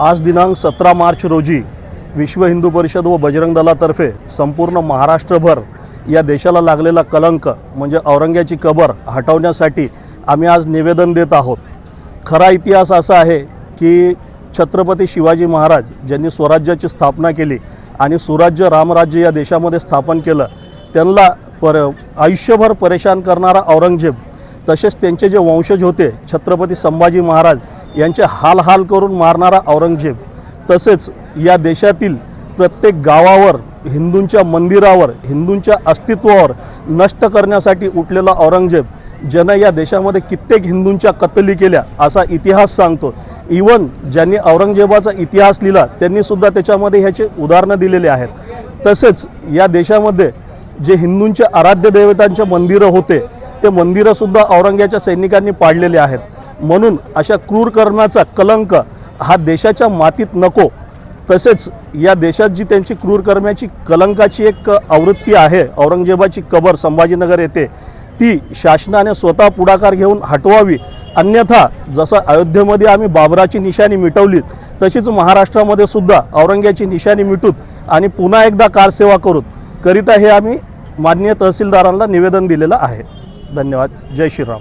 आज दिनांक सतरा मार्च रोजी विश्व हिंदू परिषद व बजरंग दलातर्फे संपूर्ण महाराष्ट्रभर या देशाला लागलेला कलंक म्हणजे औरंग्याची कबर हटवण्यासाठी आम्ही आज निवेदन देत आहोत. खरा इतिहास असा आहे की छत्रपती शिवाजी महाराज ज्यांनी स्वराज्याची स्थापना केली आणि सुराज्य रामराज्य या देशामध्ये स्थापन केलं त्यांना पर आयुष्यभर परेशान करणारा औरंगजेब तसेच त्यांचे जे वंशज होते छत्रपती संभाजी महाराज यांचे हाल हाल करून मारणारा औरंगजेब तसेच या देशातील प्रत्येक गावावर हिंदूंच्या मंदिरावर हिंदूंच्या अस्तित्वावर नष्ट करण्यासाठी उठलेला औरंगजेब ज्यानं या देशामध्ये कित्येक हिंदूंच्या कत्तली केल्या असा इतिहास सांगतो. इवन ज्यांनी औरंगजेबाचा इतिहास लिहिला त्यांनी सुद्धा त्याच्यामध्ये ह्याचे उदाहरणं दिलेले आहेत. तसेच या देशामध्ये जे हिंदूंचे आराध्य देवतांचे मंदिरं होते ते मंदिरंसुद्धा औरंग्याच्या सैनिकांनी पाडलेले आहेत. म्हणून अशा क्रूर कर्माचा कलंक हा देशाच्या मातीत नको. तसेच या देशात जी त्यांची क्रूर कर्माची कलंकाची एक आवृत्ती आहे औरंगजेबाची कबर संभाजीनगर येथे ती शासनाने स्वतः पुढाकार घेऊन हटवावी. अन्यथा जसं अयोध्येमध्ये आम्ही बाबराची निशाणी मिटवलीत तशीच महाराष्ट्रामध्ये सुद्धा औरंग्याची निशाणी मिटूत आणि पुन्हा एकदा कारसेवा करूत. करिता हे आम्ही माननीय तहसीलदारांना निवेदन दिलेलं आहे. धन्यवाद. जय श्रीराम.